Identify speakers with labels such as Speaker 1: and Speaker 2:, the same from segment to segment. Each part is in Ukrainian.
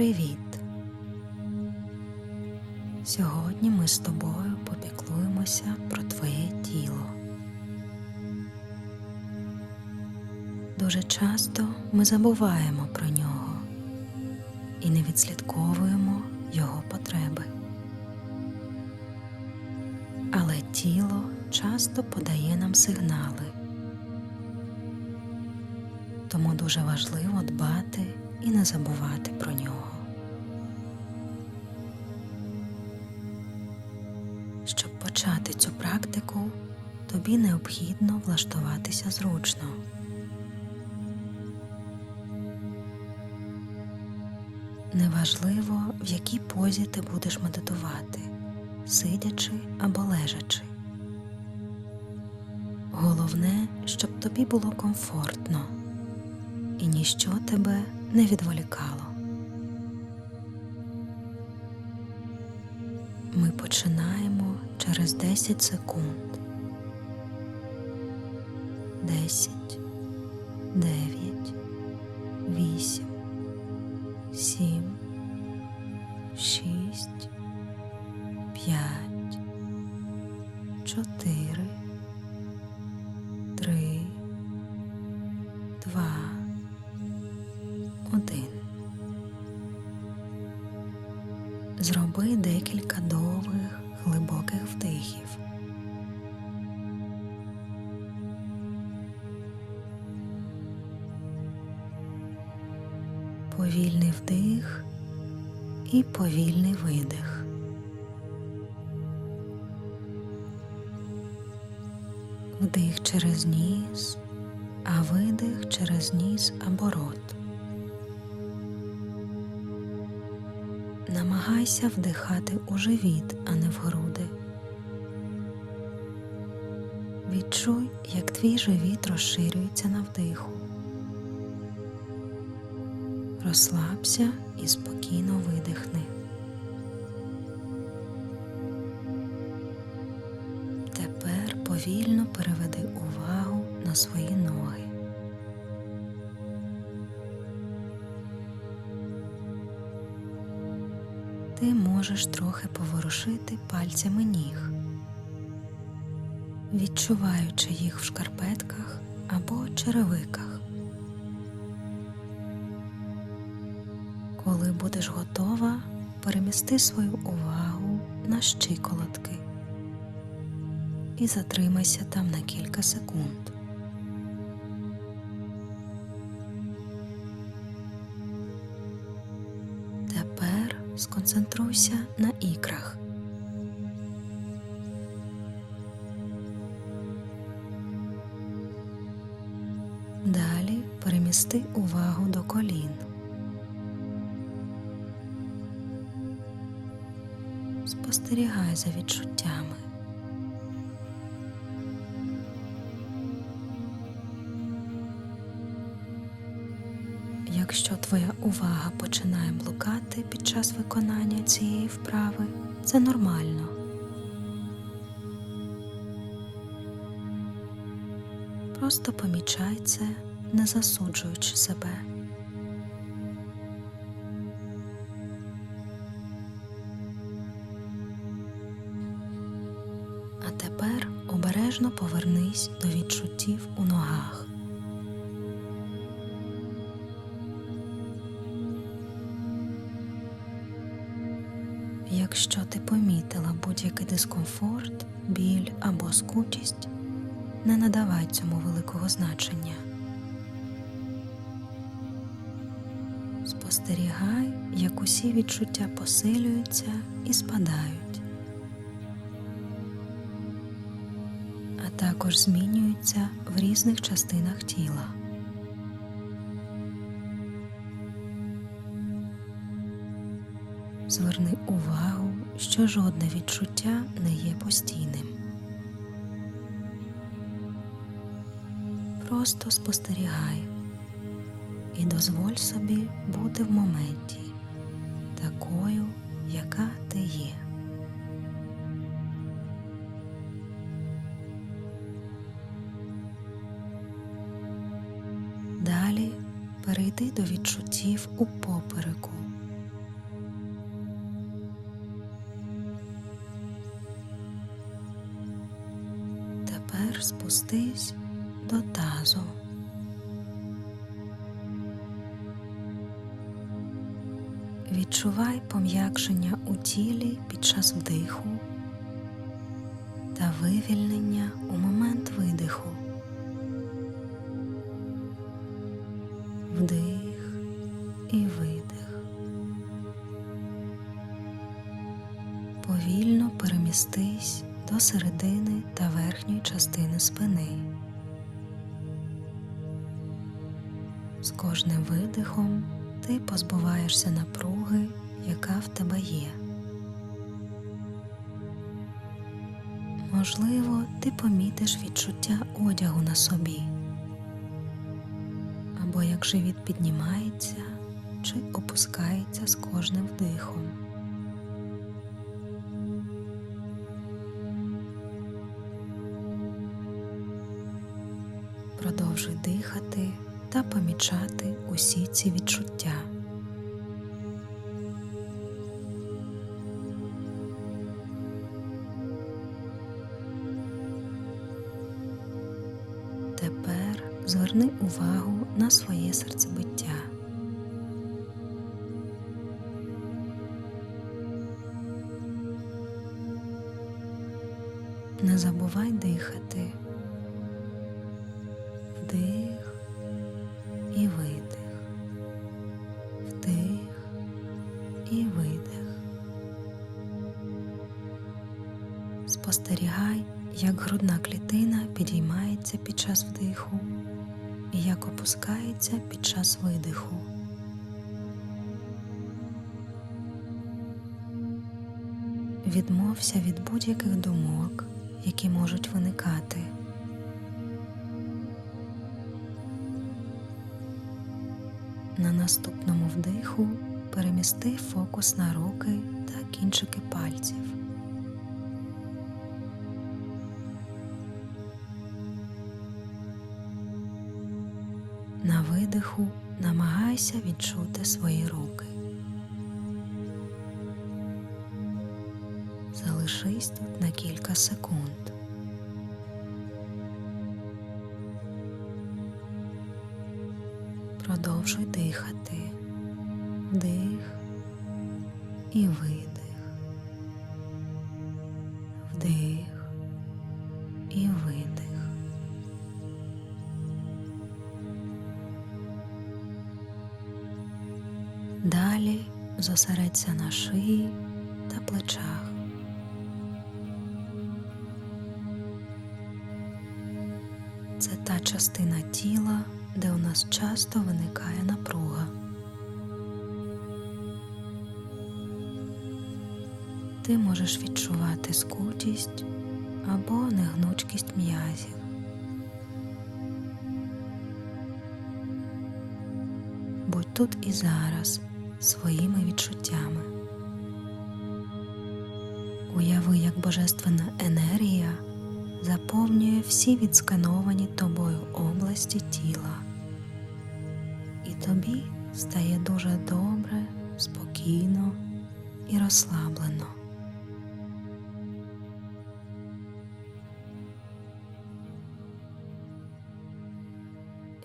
Speaker 1: Привіт! Сьогодні ми з тобою попіклуємося про твоє тіло. Дуже часто ми забуваємо про нього і не відслідковуємо його потреби. Але тіло часто подає нам сигнали, тому дуже важливо дбати і не забувати про нього. Щоб почати цю практику, тобі необхідно влаштуватися зручно. Неважливо, в якій позі ти будеш медитувати, сидячи або лежачи. Головне, щоб тобі було комфортно і ніщо тебе не відволікало. Ми починаємо через 10 секунд. 10, Декілька довгих глибоких вдихів. Повільний вдих і повільний видих. Вдих через ніс, а видих через ніс або рот. Намагайся вдихати у живіт, а не в груди. Відчуй, як твій живіт розширюється на вдиху. Розслабся і спокійно видихни. Тепер повільно переведи увагу на свої ноги. Ти можеш трохи поворушити пальцями ніг, відчуваючи їх в шкарпетках або черевиках. Коли будеш готова, перемісти свою увагу на щиколотки і затримайся там на кілька секунд. Сконцентруйся на ікрах. Далі перемісти увагу до колін. Спостерігай за відчуттями. Якщо твоя увага починає блукати під час виконання цієї вправи, це нормально. Просто помічай це, не засуджуючи себе. А тепер обережно повернись до відчуттів у ногах. Якщо ти помітила будь-який дискомфорт, біль або скутість, не надавай цьому великого значення. Спостерігай, як усі відчуття посилюються і спадають, а також змінюються в різних частинах тіла. Зверни увагу, що жодне відчуття не є постійним. Просто спостерігай і дозволь собі бути в моменті такою, яка ти є. Далі перейди до відчуттів у попереку, Спустись до тазу. Відчувай пом'якшення у тілі під час вдиху та вивільнення у момент видиху. Вдих і видих. Повільно перемістись до середини та верхньої частини спини. З кожним видихом ти позбуваєшся напруги, яка в тебе є. Можливо, ти помітиш відчуття одягу на собі, або як живіт піднімається чи опускається з кожним вдихом. Продовжуй дихати та помічати усі ці відчуття. Тепер зверни увагу на своє серцебиття. Як грудна клітина підіймається під час вдиху і як опускається під час видиху. Відмовся від будь-яких думок, які можуть виникати. На наступному вдиху перемісти фокус на руки та кінчики пальців. На видиху намагайся відчути свої руки. Залишись тут на кілька секунд. Продовжуй дихати, вдих і видих, зосередься на шиї та плечах. Це та частина тіла, де у нас часто виникає напруга. Ти можеш відчувати скутість або негнучкість м'язів. Будь тут і зараз своїми відчуттями. Уяви, як божественна енергія заповнює всі відскановані тобою області тіла, і тобі стає дуже добре, спокійно і розслаблено.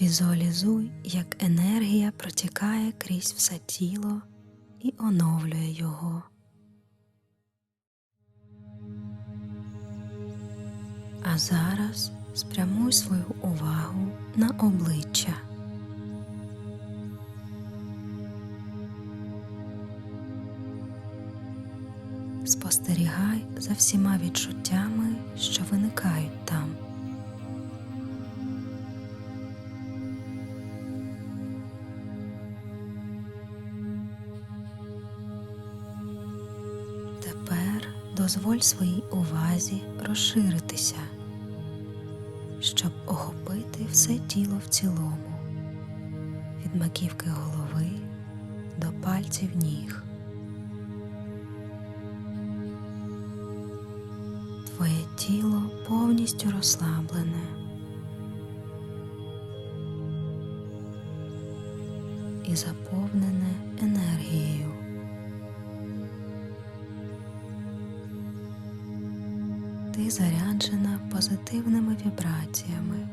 Speaker 1: Візуалізуй, як енергія протікає крізь все тіло і оновлює його. А зараз спрямуй свою увагу на обличчя. Спостерігай за всіма відчуттями, що виникають там. Дозволь своїй увазі розширитися, щоб охопити все тіло в цілому, від маківки голови до пальців ніг. Твоє тіло повністю розслаблене. І заповнене енергією. Ти заряджена позитивними вібраціями.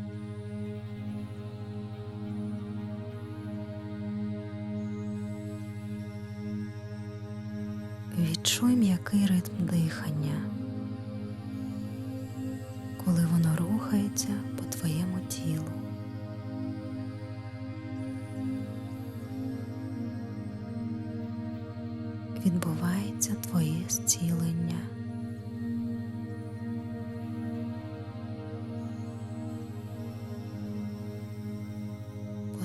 Speaker 1: Відчуй м'який ритм дихання, коли воно рухається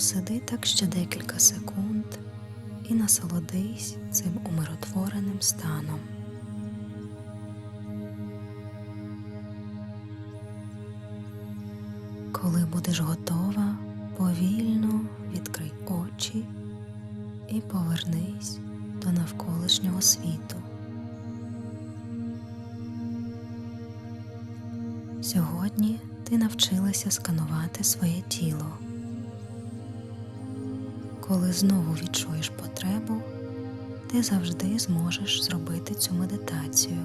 Speaker 1: Посиди так ще декілька секунд і насолодись цим умиротвореним станом. Коли будеш готова, повільно відкрий очі і повернись до навколишнього світу. Сьогодні ти навчилася сканувати своє тіло. Коли знову відчуєш потребу, ти завжди зможеш зробити цю медитацію.